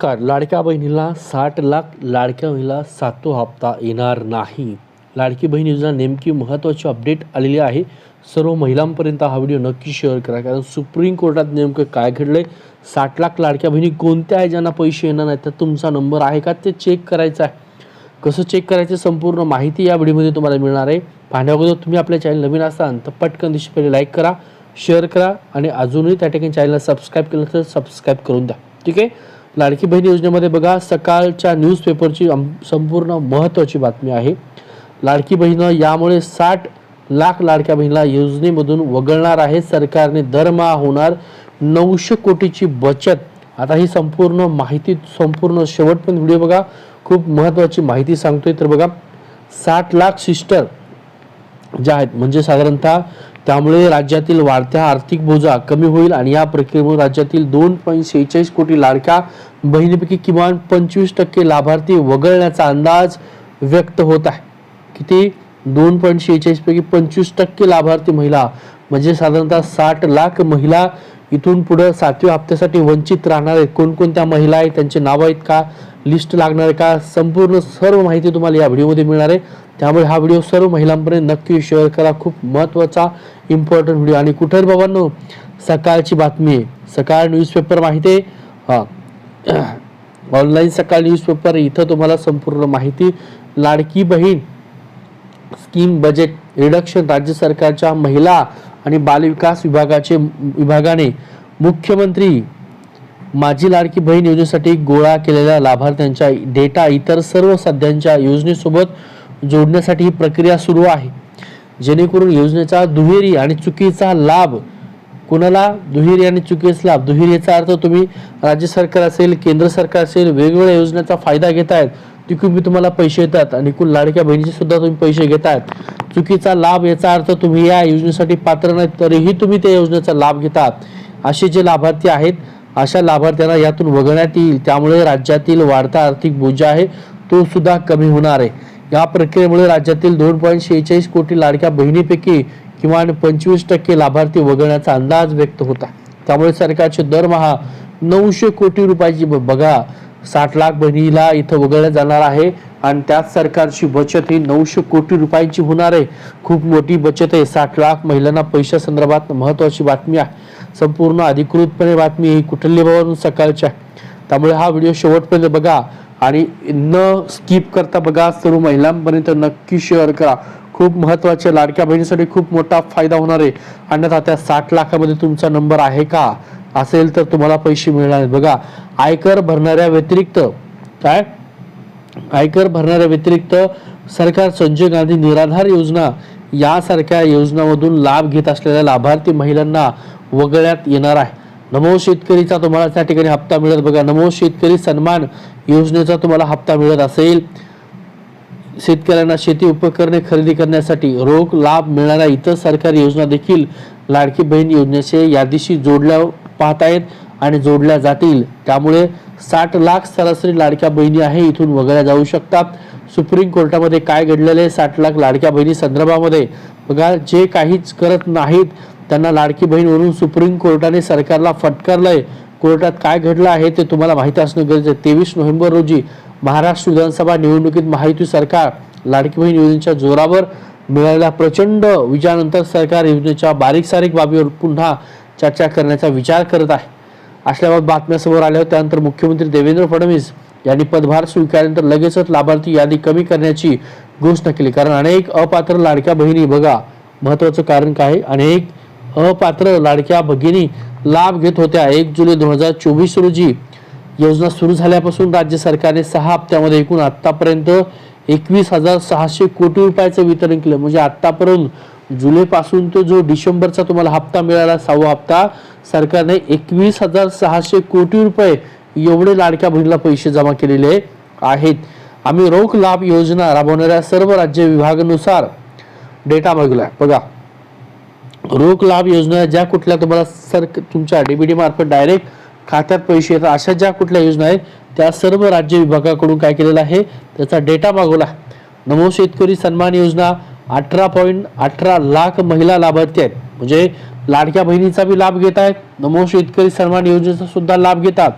नमस्कार. लाडक्या बहिणीला साठ लाख लाडक्या बहिणीला सातो हप्ता येणार नाही. लाडकी बहीण योजना नेमकी महत्त्वाची अपडेट आलेली आहे. सर्व महिलांपर्यंत हा व्हिडिओ नक्की शेअर करा. कारण सुप्रीम कोर्टात नेमकं काय घडलंय? साठ लाख लाडक्या बहिणी कोणत्या आहे ज्यांना पैसे येणार नाही तर तुमचा नंबर आहे का? ते चेक करायचं आहे. कसं चेक करायचं संपूर्ण माहिती या व्हिडिओमध्ये तुम्हाला मिळणार आहे. पाहण्याअगोदर तुम्ही आपल्या चॅनल नवीन असाल तर पटकन दिवशी पहिले लाईक करा शेअर करा आणि अजूनही त्या ठिकाणी चॅनलला सबस्क्राईब केलं तर सबस्क्राईब करून द्या. ठीक आहे? लाडकी बहीण योजनेमध्ये बघा सकाळच्या न्यूजपेपरची संपूर्ण महत्त्वाची बातमी आहे. लाडकी बहीण यामुळे साठ लाख लाडक्या बहिणीला योजनेमधून वगळणार आहे. सरकारने दरमहा होणार नऊशे कोटीची बचत. आता ही संपूर्ण माहिती संपूर्ण शेवटपर्यंत व्हिडिओ बघा. खूप महत्त्वाची माहिती सांगतोय. तर बघा साठ लाख सिस्टर ज्या आहेत म्हणजे साधारणतः त्यामुळे राज्यातील वाढत्या आर्थिक बोजा कमी होईल आणि या प्रक्रियेमुळे राज्यातील दोन पॉईंट सेहेचाळीस कोटी लाडक्या बहिणीपैकी किमान पंचवीस टक्के लाभार्थी वगळण्याचा अंदाज व्यक्त होत आहे. किती? दोन पॉईंट शेहेचाळीस पैकी पंचवीस टक्के लाभार्थी महिला म्हणजे साधारणतः साठ लाख महिला इथून पुढं सातव्या हप्त्यासाठी वंचित राहणार आहेत कोणकोणत्या महिला आहेत त्यांची नावं आहेत का लिस्ट लागणार आहे का संपूर्ण सर्व माहिती तुम्हाला या व्हिडिओमध्ये मिळणार आहे. त्यामुळे हा व्हिडिओ सर्व महिलांपर्यंत नक्की शेअर करा. खूप महत्त्वाचा इम्पॉर्टंट व्हिडिओ. आणि कुठे बाबांनो सकाळची बातमी आहे. सकाळ न्यूजपेपर माहिती आहे. हां. ऑनलाईन सकाळ न्यूजपेपर इथं तुम्हाला संपूर्ण माहिती. Ladki Bahin scheme budget reduction राज्य सरकारच्या महिला आणि बालविकास विभागाचे विभागाने मुख्यमंत्री माझी लाडकी बहीण योजनेसाठी गोळा केलेल्या लाभार्थ्यांच्या डेटा इतर सर्व सध्यांच्या योजनेसोबत जोडण्यासाठी ही प्रक्रिया सुरू आहे. जेणेकरून योजनेचा दुहेरी आणि चुकीचा लाभ कुणाला दुहेरी आणि चुकीचा लाभ? दुहेरी याचा अर्थ तुम्ही राज्य सरकार असेल केंद्र सरकार असेल वेगवेगळ्या योजनेचा फायदा घेत आहेत तिकडून तुम्हाला पैसे येतात आणि एकूण लाडक्या बहिणीचे सुद्धा तुम्ही पैसे घेतात. चुकीचा लाभ याचा अर्थ तुम्ही या योजनेसाठी पात्र नाही तरीही तुम्ही त्या योजनेचा लाभ घेतात. असे जे लाभार्थी आहेत अशा लाभार्थ्यांना यातून वगळण्यात येईल. त्यामुळे राज्यातील वाढता आर्थिक बोजा आहे तो सुद्धा कमी होणार आहे. या प्रक्रियेमुळे राज्यातील दोन पॉईंट शेहेचाळीस कोटी लाडक्या बहिणीपैकी किमान पंचवीस टक्के लाभार्थी वगळण्याचा अंदाज व्यक्त होता. त्यामुळे सरकारचे दरमहा नऊशे कोटी रुपयाची ब- बघा साठ लाख बहिणीला इथं वगळलं जाणार आहे आणि त्यात सरकारची बचत ही नऊशे कोटी रुपयांची होणार आहे. खूप मोठी बचत आहे. साठ लाख महिलांना पैशा संदर्भात महत्वाची बातमी आहे. संपूर्ण अधिकृतपणे बातमी ही कुठली सकाळची आहे त्यामुळे हा व्हिडिओ शेवटपर्यंत बघा आणि न स्किप करता बघा. सर्व महिलांपर्यंत नक्की शेअर करा. खूप महत्त्वाचे लाडक्या बहिणीसाठी खूप मोठा फायदा होणार आहे. अन्यथा त्या साठ लाखामध्ये तुमचा नंबर आहे का? असेल तर तुम्हाला पैसे मिळणार बघा आयकर भरणाऱ्या व्यतिरिक्त काय? आयकर भरणाऱ्या व्यतिरिक्त सरकार संजय गांधी निराधार योजना यासारख्या योजनामधून लाभ घेत असलेल्या लाभार्थी महिलांना वगळण्यात येणार आहे. नमो शेतकरीचा तुम्हाला त्या ठिकाणी हप्ता मिळत बघा नमो शेतकरी सन्मान योजनेचा तुम्हाला हप्ता मिळत असेल. शेतकऱ्यांना शेती उपकरणे खरेदी करण्यासाठी रोख लाभ मिळणाऱ्या इतर सरकारी योजना देखील लाडकी बहीण योजनेचे यादीशी जोडल्या पाहतायत आणि जोडल्या जातील. त्यामुळे साठ लाख सरासरी लाडक्या बहिणी आहे इथून वगळल्या जाऊ शकतात. सुप्रीम कोर्टामध्ये काय घडलेलं आहे? साठ लाख लाडक्या बहिणी संदर्भामध्ये. बघा जे काहीच करत नाहीत त्यांना लाडकी बहीणवरून सुप्रीम कोर्टाने सरकारला फटकारलंय. कोर्टात काय घडलं आहे ते तुम्हाला माहिती असणं गरजेचं आहे. तेवीस नोव्हेंबर रोजी महाराष्ट्र विधानसभा निवडणुकीत महायुती सरकार लाडकी बहीण योजनेच्या जोरावर मिळालेल्या प्रचंड विजयानंतर सरकार योजनेच्या बारीक सारीक बाबीवर पुन्हा चर्चा करण्याचा विचार करत आहे. असल्याबाबत बातम्या समोर आल्या होत्या. त्यानंतर मुख्यमंत्री देवेंद्र फडणवीस यांनी पदभार स्वीकारल्यानंतर लगेचच लाभार्थी यादी कमी करण्याची घोषणा केली. कारण अनेक अपात्र लाडक्या बहिणी बघा महत्वाचं कारण काय? आहे? अनेक अपात्र लाडक्या भगिनी लाभ घेत होत्या. एक जुलै दोन हजार चोवीस रोजी योजना सुरू झाल्यापासून राज्य सरकारने सहा हप्त्यामध्ये एकूण आतापर्यंत एकवीस हजार सहाशे कोटी रुपयाचं वितरण केलं. म्हणजे आतापर्यंत जुलैपासून तो जो डिसेंबरचा तुम्हाला हप्ता मिळाला सहावा हप्ता सरकारने एकवीस हजार सहाशे कोटी रुपये एवढे लाडक्या बहिणीला पैसे जमा केलेले आहेत. आम्ही रोख लाभ योजना राबवणाऱ्या सर्व राज्य विभागानुसार डेटा बघलाय बघा. रोख लाभ योजना ज्या कुठल्या तुम्हाला सर तुमच्या डीबीडी मार्फत डायरेक्ट खात्यात पैसे येतात अशा ज्या कुठल्या योजना आहेत त्या सर्व राज्य विभागाकडून काय केलेलं आहे त्याचा डेटा मागवला. नमो शेतकरी सन्मान योजना अठरा पॉईंट अठरा लाख महिला लाभार्थी आहेत. म्हणजे लाडक्या बहिणीचा बी लाभ घेत आहेत. नमो शेतकरी सन्मान योजनेचा सुद्धा लाभ घेतात.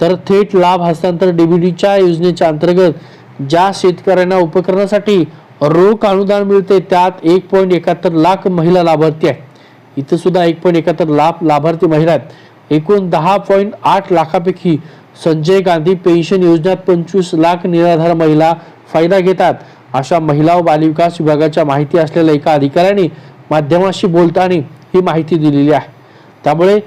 तर थेट लाभ हस्तांतर डीबीडीच्या योजनेच्या अंतर्गत ज्या शेतकऱ्यांना उपकरणासाठी रोख अनुदान मिळते त्यात एक पॉईंट एकाहत्तर लाख महिला लाभार्थी आहेत. इथं सुद्धा एक पॉईंट एकाहत्तर लाख लाभार्थी महिला आहेत. एकूण दहा पॉईंट आठ लाखापैकी संजय गांधी पेन्शन योजनेत पंचवीस लाख निराधार महिला फायदा घेतात. अशा महिला व बालविकास विभागाच्या माहिती असलेल्या एका अधिकाऱ्याने माध्यमाशी बोलताना ही माहिती दिलेली आहे. त्यामुळे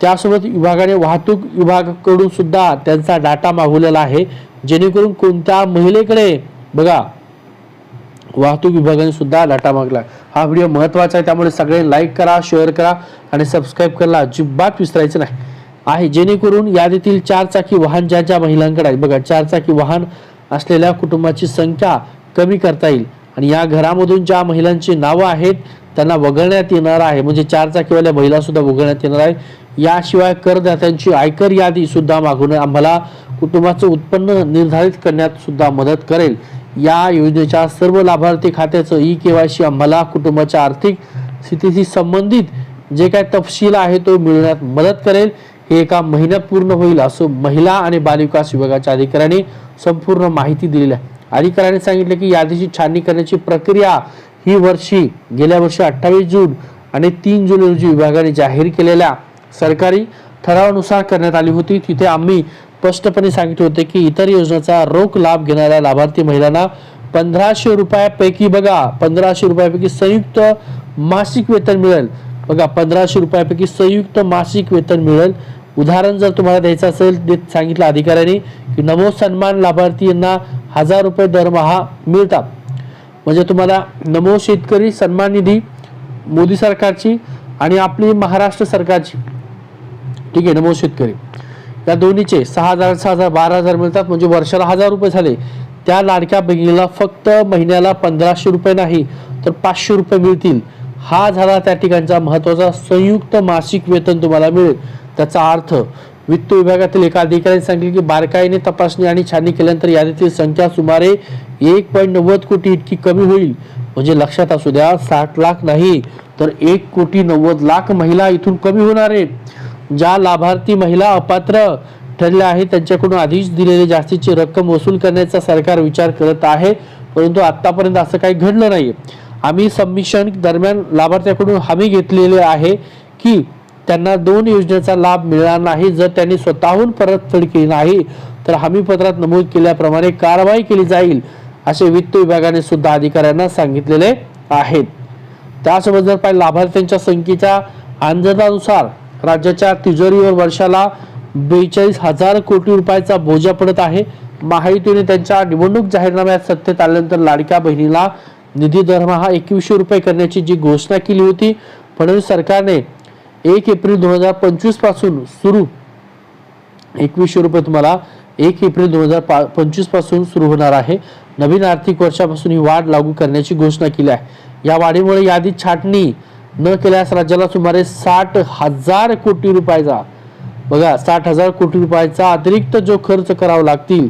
त्यासोबत विभागाने वाहतूक विभागाकडून सुद्धा त्यांचा डाटा मागवलेला आहे. जेणेकरून कोणत्या महिलेकडे बघा वाहतूक विभागाने सुद्धा डाटा मागला हा व्हिडिओ महत्त्वाचा आहे. त्यामुळे सगळे लाईक करा शेअर करा आणि सबस्क्राईब करायला अजिबात विसरायचं नाही. आहे. जेणेकरून यादीतील चार चाकी वाहन ज्या ज्या महिलांकडे आहे बघा चार चाकी वाहन असलेल्या कुटुंबाची संख्या कमी करता येईल. आणि या घरामधून ज्या महिलांची नावं आहेत त्यांना वगळण्यात येणार आहे. म्हणजे चार चाकीवाल्या महिला सुद्धा वगळण्यात येणार आहे. याशिवाय करदात्यांची आयकर यादी सुद्धा मागवणे आम्हाला कुटुंबाचं उत्पन्न निर्धारित करण्यात सुद्धा मदत करेल. या योजनेच्या सर्व लाभार्थी खात्याचं ई केवायसी आम्हाला कुटुंबाच्या आर्थिक स्थितीशी संबंधित जे काय तपशील आहे तो मिळवण्यात मदत करेल. हे एका महिन्यात पूर्ण होईल असं महिला आणि बालविकास विभागाच्या अधिकाऱ्यांनी संपूर्ण माहिती दिलेली आहे. अधिकाऱ्यांनी सांगितले की यादीची छाननी करण्याची प्रक्रिया ही वर्षी गेल्या वर्षी अठ्ठावीस जून आणि तीन जुलै रोजी विभागाने जाहीर केलेल्या सरकारी ठरावानुसार करण्यात आली होती. तिथे आम्ही स्पष्टपणे सांगितले होते की इतर योजनेचा रोख लाभ घेणाऱ्या लाभार्थी महिलांना पंधराशे रुपयापैकी बघा पंधराशे रुपयापैकी संयुक्त मासिक वेतन मिळेल. बघा पंधराशे रुपयापैकी संयुक्त मासिक वेतन मिळेल. उदाहरण जर तुम्हाला द्यायचं असेल ते सांगितलं अधिकाऱ्यांनी की नमो सन्मान लाभार्थी यांना हजार रुपये दरमहा मिळतात. म्हणजे तुम्हाला नमो शेतकरी सन्मान निधी मोदी सरकारची आणि आपली महाराष्ट्र सरकारची. ठीक आहे नमो शेतकरी. या दोन्हीचे सहा हजार सहा हजार बारा हजार मिळतात. म्हणजे वर्षाला हजार रुपये झाले. त्या लाडक्या बहिणीला फक्त महिन्याला पंधराशे रुपये नाही तर पाचशे रुपये मिळतील. हा झाला त्या ठिकाणचा महत्त्वाचा संयुक्त मासिक वेतन तुम्हाला मिळेल. त्याचा अर्थ वित्त विभागातील एका अधिकाऱ्याने सांगितले की बारकाईने तपासणी आणि छाननी केल्यानंतर यादीतील संख्या सुमारे एक पॉईंट नव्वद कोटी इतकी कमी होईल. म्हणजे लक्षात असू द्या साठ लाख नाही तर एक कोटी नव्वद लाख महिला इथून कमी होणार आहेत. ज्या लाभार्थी महिला अपात्र ठरल्या आहेत त्यांच्याकडून आधीच दिलेली जास्तीची रक्कम वसूल करण्याचा सरकार विचार करत आहे परंतु आतापर्यंत असं काही घडलं नाही आम्ही सबमिशन दरम्यान लाभार्थ्याकडून हमी घेतलेली आहे की त्यांना दोन योजनेचा लाभ मिळणार नाही. जर त्यांनी स्वतःहून परतफेड केली नाही तर हमीपत्रात नमूद केल्याप्रमाणे कारवाई केली जाईल असे वित्त विभागाने सुद्धा अधिकाऱ्यांना सांगितलेले आहेत. त्यासोबत जर पाहिजे लाभार्थ्यांच्या संख्येच्या अंदाजानुसार राज्याच्या तिजोरीवर वर्षाला बेचाळीस हजार कोटी रुपयाचा बोजा पडत आहे. महायुतीने त्यांच्या निवडणूक जाहीरनाम्यात सत्तेत आल्यानंतर लाडक्या बहिणीला निधी दरमहा एकवीसशे रुपये करण्याची जी घोषणा केली होती फडणवीस सरकारने एक एप्रिल दोन हजार पंचवीसपासून सुरू. एकवीसशे रुपये तुम्हाला एक एप्रिल दोन हजार पंचवीसपासून सुरू होणार आहे. नवीन आर्थिक वर्षापासून ही वाढ लागू करण्याची घोषणा केली आहे. या वाढीमुळे यादी छाटणी न केल्यास राज्याला सुमारे साठ हजार कोटी रुपयाचा बघा साठ हजार कोटी रुपयाचा अतिरिक्त जो खर्च करावा लागतील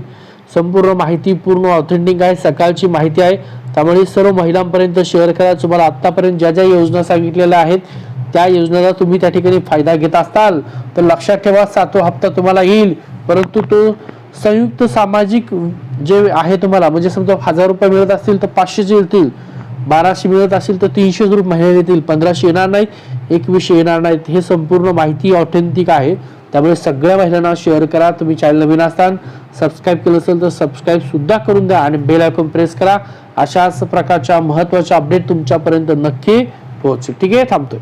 संपूर्ण माहिती पूर्ण ऑथेंटिक आहे सकाळची माहिती आहे. त्यामुळे सर्व महिलांपर्यंत शेअर करा. तुम्हाला आतापर्यंत ज्या ज्या योजना सांगितलेल्या आहेत त्या योजनेचा तुम्ही त्या ठिकाणी फायदा घेत असाल तर लक्षात ठेवा सातवा हप्ता तुम्हाला येईल. परंतु तो संयुक्त सामाजिक जे आहे तुम्हाला म्हणजे समजा हजार रुपये मिळत असतील तर पाचशेचे येतील. बाराशे मिळत असेल तर तीनशे रुपये महिन्यात येतील. पंधराशे येणार नाही एकवीसशे येणार नाहीत. हे संपूर्ण माहिती ऑथेंटिक आहे. त्यामुळे सगळ्या महिलांना शेअर करा. तुम्ही चॅनल नवीन असताना सबस्क्राईब केलं असेल तर सबस्क्राईब सुद्धा करून द्या आणि बेल आयकॉन प्रेस करा. अशाच प्रकारच्या महत्त्वाच्या अपडेट तुमच्यापर्यंत नक्की पोहोचेल. ठीक आहे थांबतोय.